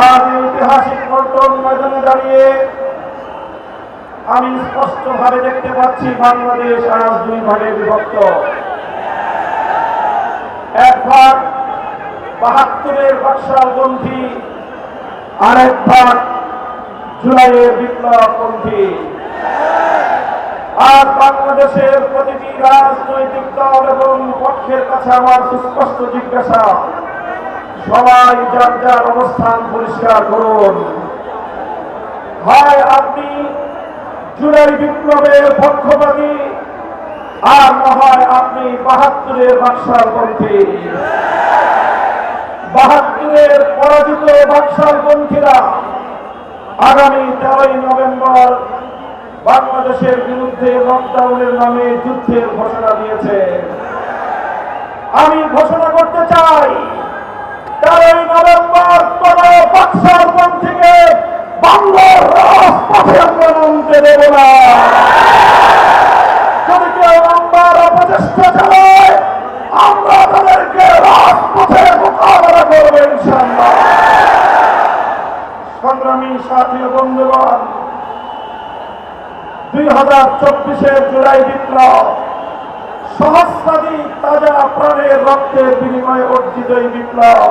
এই ঐতিহাসিক পল্টন ময়দানে দাঁড়িয়ে আমি স্পষ্টভাবে দেখতে পাচ্ছি বাংলাদেশ আজ দুই ভাগে বিভক্ত। এক ভাগ বাহাত্তরের বাকশালপন্থী আরেক ভাগ জুলাইয়ের বিপ্লবপন্থী আজ বাংলাদেশের প্রতিটি রাজনৈতিক দল এবং পক্ষের কাছে আমার সুস্পষ্ট জিজ্ঞাসা। সবাই যার যার অবস্থান পরিষ্কার করুন। হয় আপনি জুলাই বিপ্লবের পক্ষপাতী, আর না আপনি বাহাত্তরের বাকশালপন্থী। বাহাত্তরের পরাজিত বাকশালপন্থীরা আগামী তেরোই নভেম্বর বাংলাদেশের বিরুদ্ধে লকডাউনের নামে যুদ্ধের ঘোষণা দিয়েছে। আমি ঘোষণা করতে চাই তেরোই নভেম্বর কোন বাকশালপন্থীকে বাংলার রাজপথে আমরা দুই হাজার চব্বিশের জুলাই বিপ্লব, সহস্রাধিক তাজা প্রাণের রক্তের বিনিময়ে অর্জিত এই বিপ্লব।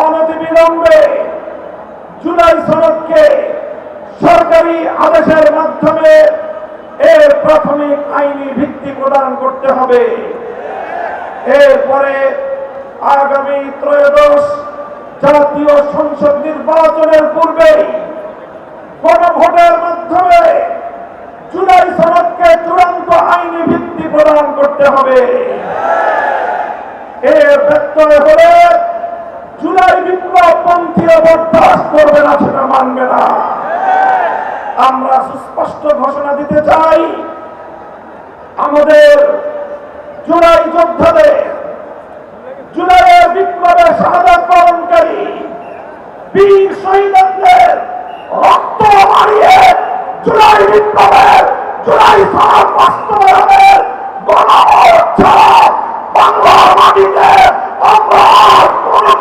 অনতি বিলম্বে জুলাই সনদকে সরকারি আদেশের মাধ্যমে এর প্রাথমিক আইনি ভিত্তি প্রদান করতে হবে। এরপরে আগামী ত্রয়োদশ জাতীয় সংসদ নির্বাচনের পূর্বে গণভোটের মাধ্যমে জুলাই সনদকে চূড়ান্ত আইনি ভিত্তি প্রদান করতে হবে। এর ব্যত্যয় হলে জুলাই বিপ্লব পন্থীরা বরদাস্ত করবে না, সেটা মানবে না। আমরা সুস্পষ্ট ঘোষণা দিতে চাই, আমাদের জুলাই যোদ্ধাদের, জুলাইয়ের বরণকারী বীর শহীদদের রক্ত মারিয়ে জুলাই বিপ্লবের জুলাই সনদ বাস্তবায়নের গণমোর্চার বাংলার মাটিতে আমরা আর কোনো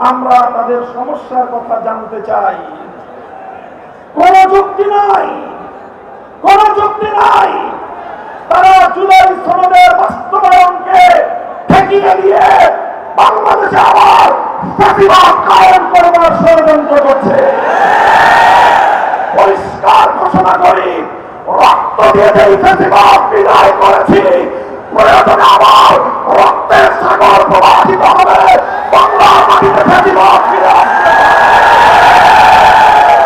আমরা তাদের সমস্যার কথা জানতে চাই। কোন যুক্তি নাই। কোন যুক্তি নাই। তারা জুলাই সনদের বাস্তবায়নকে ঠেকিয়ে দিয়ে বাংলাদেশে আবার প্রতিবাদ কায়েম করবার ষড়যন্ত্র করছে। পরিষ্কার ঘোষণা করি, রক্ত দিয়ে যে প্রতিবাদ বিদায় করেছি